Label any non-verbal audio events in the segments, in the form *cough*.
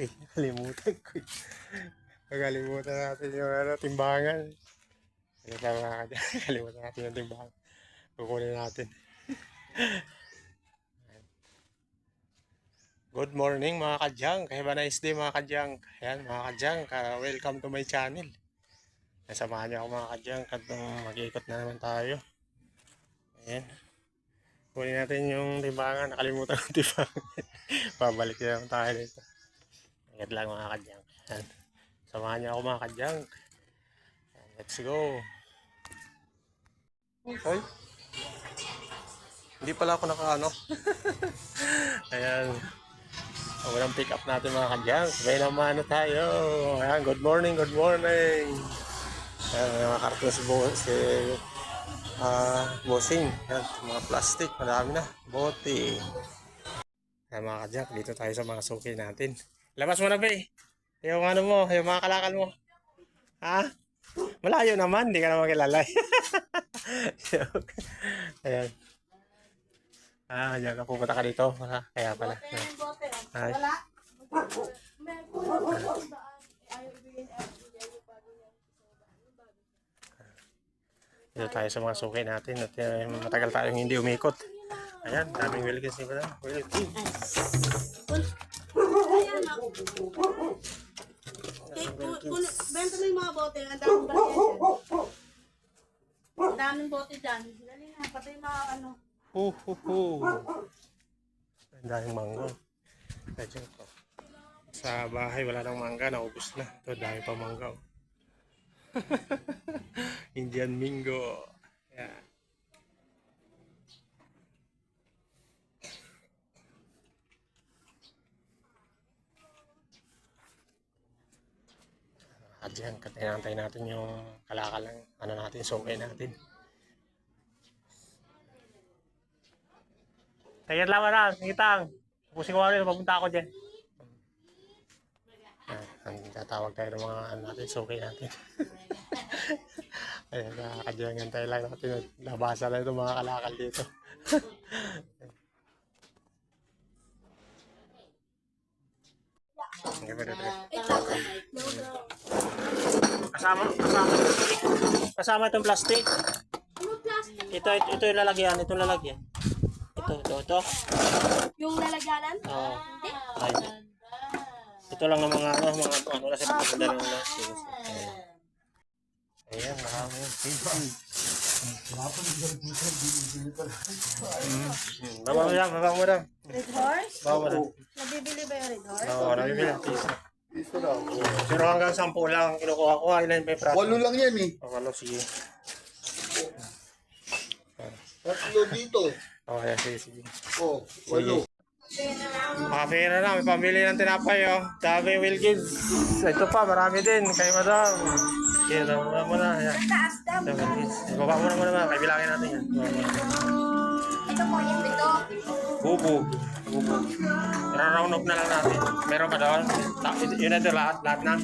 Ay, nakalimutan ko. Nakalimutan natin yung ano, timbangan. Ano pa mga kadyan? Nakalimutan *laughs* natin yung timbangan. Kukunin natin. *laughs* Good morning mga kadyang. Have a nice day mga kadyang. Ayan mga kadyang, ka- welcome to my channel. Nasamahan niyo ako mga kadyang at uh, mag-iikot na naman tayo. Ayan. Kunin natin yung timbangan. Nakalimutan ko timbangan. *laughs* Pabalik na naman tayo dito. Ingat lang mga kadyang. Samahan niyo ako mga kadyang. Let's go. Hoy. Hindi pala ako nakaano. *laughs* Ayan. Unang pick up natin mga kadyang. Sabay naman na tayo. Ayan, good morning, good morning. Ayan, may mga karton si, Bo, si ah, Bossing. Ayan, mga plastic, madami na. Bote. Ayan mga kadyang, dito tayo sa mga suki natin. Labas mo na, be. Yung ano mo, yung mga kalakal mo. Ha? Malayo naman, hindi ka naman kilala. *laughs* Ayan. Ah, yan ka pupunta ka dito. Ah, kaya pala. Ay. Dito tayo sa mga suki natin at eh, matagal tayong hindi umikot. Ayan, daming Wilkins dito na. Wilkins. Take, benta mo yung mga bote. Ang daming bote dyan. Ang daming bote dyan. Dali na, pati yung mga ano. Hu hu hu. Ang daming mango. Medyo ko. Sa bahay wala nang mangga, naubos na. Ito, dami pa mangga. oh. *laughs* Indian Mingo. Yan. At yan, katinantay natin yung kalakal ng ano natin, sukay natin. Kaya lang na, ngitang. Pusin ko rin, papunta ako dyan. Ah, ang tatawag tayo ng mga ano natin, sukay natin. *laughs* Ayan, nakakadyangan tayo lang natin. Nabasa na itong mga kalakal dito. Hindi ba dito? Kasama, kasama. Kasama itong plastic. Ito, ito, ito yung lalagyan, ito yung lalagyan. Ito, ito, ito. Yung lalagyanan? Oo. Hindi. Ay. Ito lang ang mga ano, mga ano na sa pagkakanda ng mga. Ayan. Marami. Mm. Baba mo lang, baba mo lang. Red horse? Baba mo lang. Nabibili ba yung red horse? Oo, nabibili ang Piso daw. Pero hanggang sampu lang ang kinukuha ko. Ilan yung prato? Walo lang yan eh. Oh, walo, sige. Tatlo dito. Oh, ayan, sige, sige. Oh, walo. Makapira na, may pambili ng tinapay, oh. Dami Wilkins. Ito pa, marami din. Kay madam. Sige, tama mo na. Ayan. Ito, Wilkins. Ibaba mo na muna, ma'am. Kaya bilangin natin yan. Ito po, yung ito. Bubog. Bubog. Ra-round up na lang natin. Meron ka doon? Yun na ito lahat, lahat na.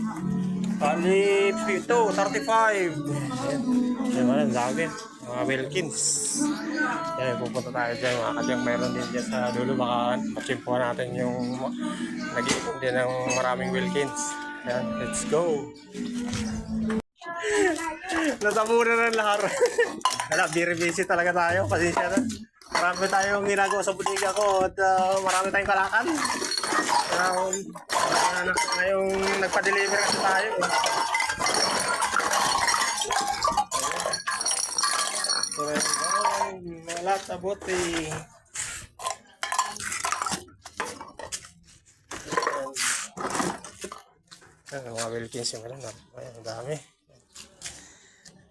Bali, ito, 35. Ayan. Ayan, ang dami. Mga Wilkins. Ayan, pupunta tayo dyan. Mga kadyang mayroon din dyan sa dulo. Baka machimpuan natin yung nag-iipon din ng maraming Wilkins. Ayan, let's go. *laughs* Nasamura ng lahar. *laughs* Wala, busy talaga tayo. Pasensya na. Marami tayong ginagawa sa butika ko at ah, marami tayong kalakal. Um, uh, ngayong nagpa-deliver kasi tayo. Eh. Wala sa buti. Ayan, mga Wilkins yung ano, ayan, ang dami.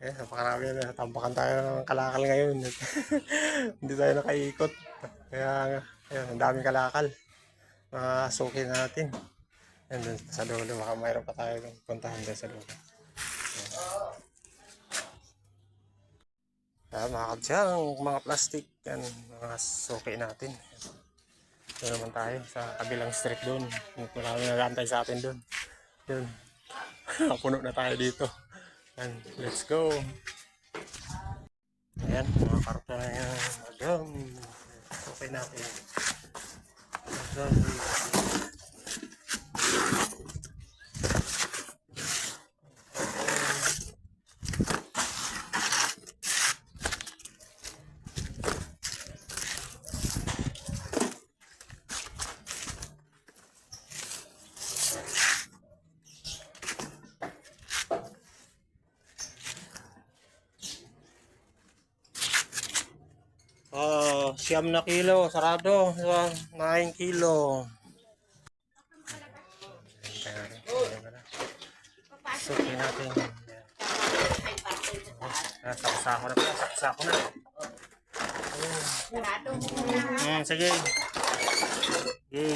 Eh, napakarami na. Tampakan tayo ng kalakal ngayon. *laughs* Hindi tayo nakaikot. Kaya, ayun, ang daming kalakal. Mga suki natin. Yan dun sa dulo. Baka mayroon pa tayo puntahan dun sa dulo. Kaya mga kadyang, mga plastic, yan, mga suki natin. Ito naman tayo sa kabilang street doon. Marami nag-aantay sa atin doon. Yun. *laughs* Puno na tayo dito. And let's go. Ayan, mga karton na yan. Madam. Okay natin. Madam. Oh, siyam na kilo, sarado. So, 9 kilo. Suki natin. Ah, saksa ko na po, saksa ko na. Hmm, sige. Sige.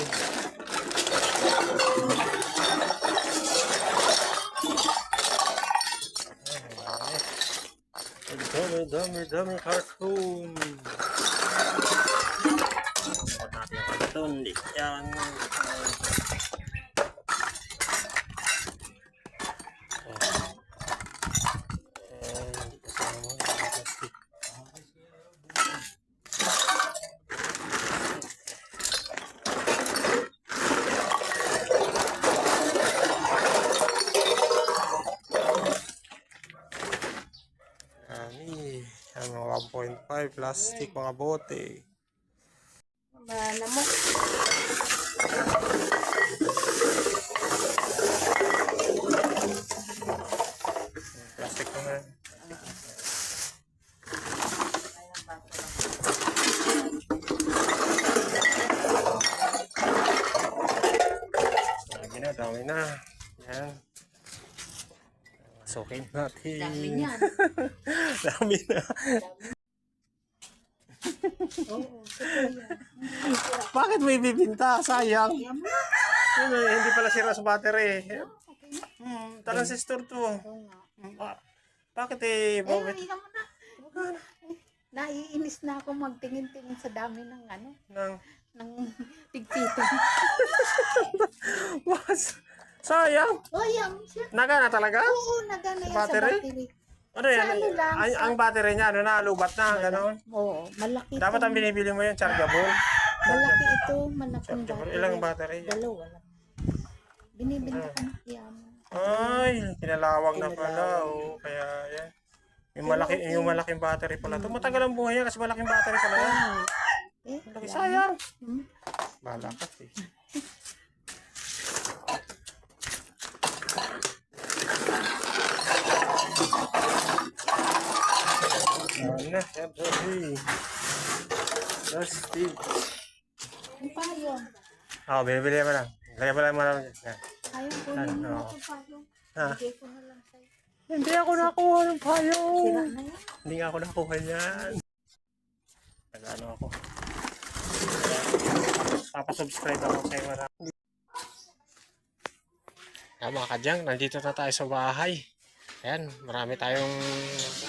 Dami, dami, dami cartoon. Huwag natin yung cartoon. Di yan. Eh, hindi kasama mo yung plastic. Ani, ang mga 1.5 plastic mga bote. Mana mo. Plastic ko na. Dami na, dami na. Yan. Masukin natin. Dami niyan. *laughs* dami na. Bakit may bibinta? Sayang. Yun, eh, hindi pala sira sa battery. Hmm, transistor to. Oo nga. Hmm, ba- bakit eh, Eh, bakit? hindi naman na. Naiinis na ako magtingin-tingin sa dami ng ano, Nang, ng pigpito. was, *laughs* sayang. oh, yan. siya. Nagana talaga? Oo, nagana yan Battery? sa battery. Ano yan? Sa ano lang, Ang, sa- ang battery niya, ano na, lubat na, gano'n. Oo, malaki Dapat ito. ang binibili mo yun, chargeable. Malaki ito, malaking Chargeable. battery. Ilang battery? Dalawa lang. Binibinta ko na kaya mo. Ay, kinalawag na pala. Kinalawag. Oh, kaya yan. Yung malaki, yung malaking battery pala. Ito matagal ang buhay yan kasi malaking battery pala yan. Eh, Laki yan. sayang. Hmm. Bahala ka eh. *laughs* Yan na, yan ready. Plastic. Ang payo. Oo, binibili mo lang. Lagyan mo lang mo lang. Ayaw ko Ano, na oo. ako payo. Ha? Bigay ko na lang sa'yo. Hindi ako nakuha ng payo. Hindi nga ako nakuha niyan. Nag-ano ako. Papasubscribe ako sa iyo. Ah, mga kadyang, nandito na tayo sa bahay. Ayan, marami tayong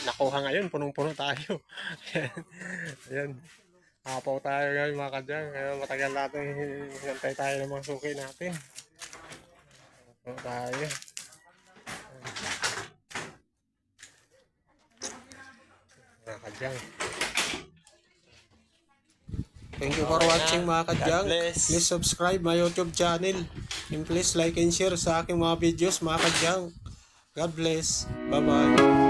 nakuha ngayon. Punong-puno tayo. Ayan. *laughs* Ayan. Apaw tayo ngayon mga kadyang. Kaya matagal natin hinantay tayo ng mga suki natin. Apaw tayo. Mga kadyang. Thank you for watching mga kadyang. Please subscribe my YouTube channel. And please like and share sa aking mga videos mga kadyang. God bless. Bye-bye.